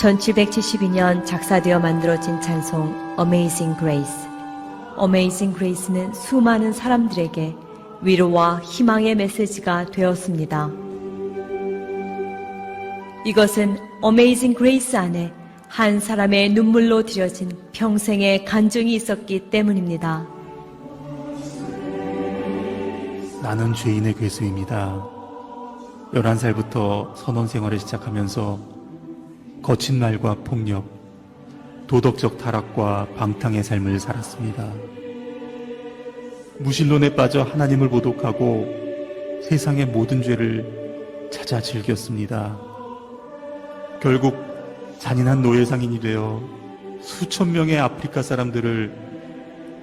1772년 작사되어 만들어진 찬송 Amazing Grace. Amazing Grace는 수많은 사람들에게 위로와 희망의 메시지가 되었습니다. 이것은 Amazing Grace 안에 한 사람의 눈물로 들여진 평생의 간증이 있었기 때문입니다. 나는 죄인의 괴수입니다. 11살부터 선원 생활을 시작하면서 거친 말과 폭력, 도덕적 타락과 방탕의 삶을 살았습니다. 무신론에 빠져 하나님을 모독하고 세상의 모든 죄를 찾아 즐겼습니다. 결국 잔인한 노예상인이 되어 수천 명의 아프리카 사람들을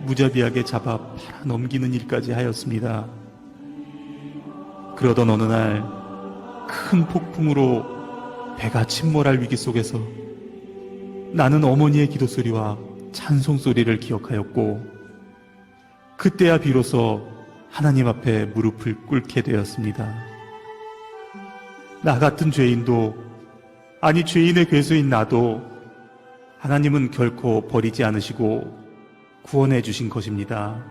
무자비하게 잡아 팔아 넘기는 일까지 하였습니다. 그러던 어느 날 큰 폭풍으로 배가 침몰할 위기 속에서 나는 어머니의 기도 소리와 찬송 소리를 기억하였고 그때야 비로소 하나님 앞에 무릎을 꿇게 되었습니다. 나 같은 죄인도 아니 죄인의 괴수인 나도 하나님은 결코 버리지 않으시고 구원해 주신 것입니다.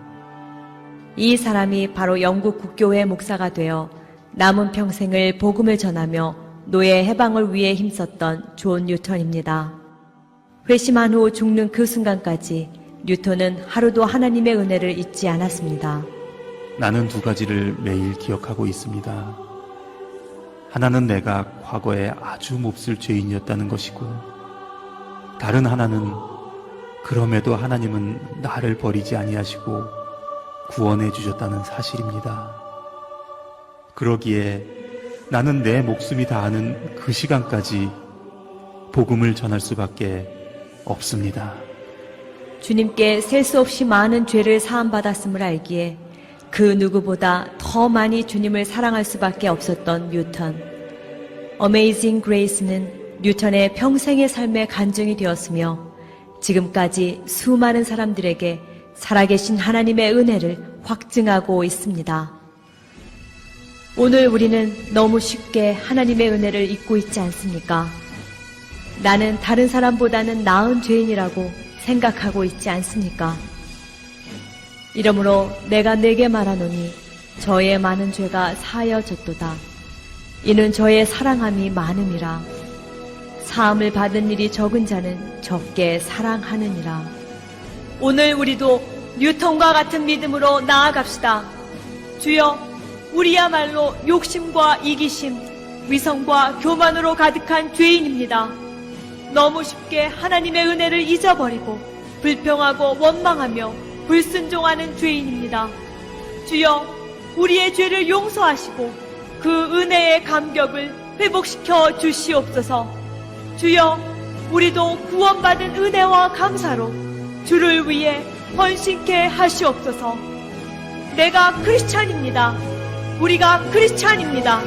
이 사람이 바로 영국 국교회 목사가 되어 남은 평생을 복음을 전하며 노예 해방을 위해 힘썼던 존 뉴턴입니다. 회심한 후 죽는 그 순간까지 뉴턴은 하루도 하나님의 은혜를 잊지 않았습니다. 나는 두 가지를 매일 기억하고 있습니다. 하나는 내가 과거에 아주 몹쓸 죄인이었다는 것이고, 다른 하나는 그럼에도 하나님은 나를 버리지 아니하시고 구원해 주셨다는 사실입니다. 그러기에 나는 내 목숨이 다하는 그 시간까지 복음을 전할 수밖에 없습니다. 주님께 셀 수 없이 많은 죄를 사함받았음을 알기에 그 누구보다 더 많이 주님을 사랑할 수밖에 없었던 뉴턴. 어메이징 그레이스는 뉴턴의 평생의 삶의 간증이 되었으며 지금까지 수많은 사람들에게 살아계신 하나님의 은혜를 확증하고 있습니다. 오늘 우리는 너무 쉽게 하나님의 은혜를 잊고 있지 않습니까? 나는 다른 사람보다는 나은 죄인이라고 생각하고 있지 않습니까? 이러므로 내가 내게 말하노니 저의 많은 죄가 사하여졌도다. 이는 저의 사랑함이 많음이라. 사함을 받은 일이 적은 자는 적게 사랑하느니라. 오늘 우리도 뉴턴과 같은 믿음으로 나아갑시다. 주여, 우리야말로 욕심과 이기심, 위성과 교만으로 가득한 죄인입니다. 너무 쉽게 하나님의 은혜를 잊어버리고 불평하고 원망하며 불순종하는 죄인입니다. 주여, 우리의 죄를 용서하시고 그 은혜의 감격을 회복시켜 주시옵소서. 주여, 우리도 구원받은 은혜와 감사로 주를 위해 헌신케 하시옵소서. 내가 크리스찬입니다. 우리가 크리스찬입니다.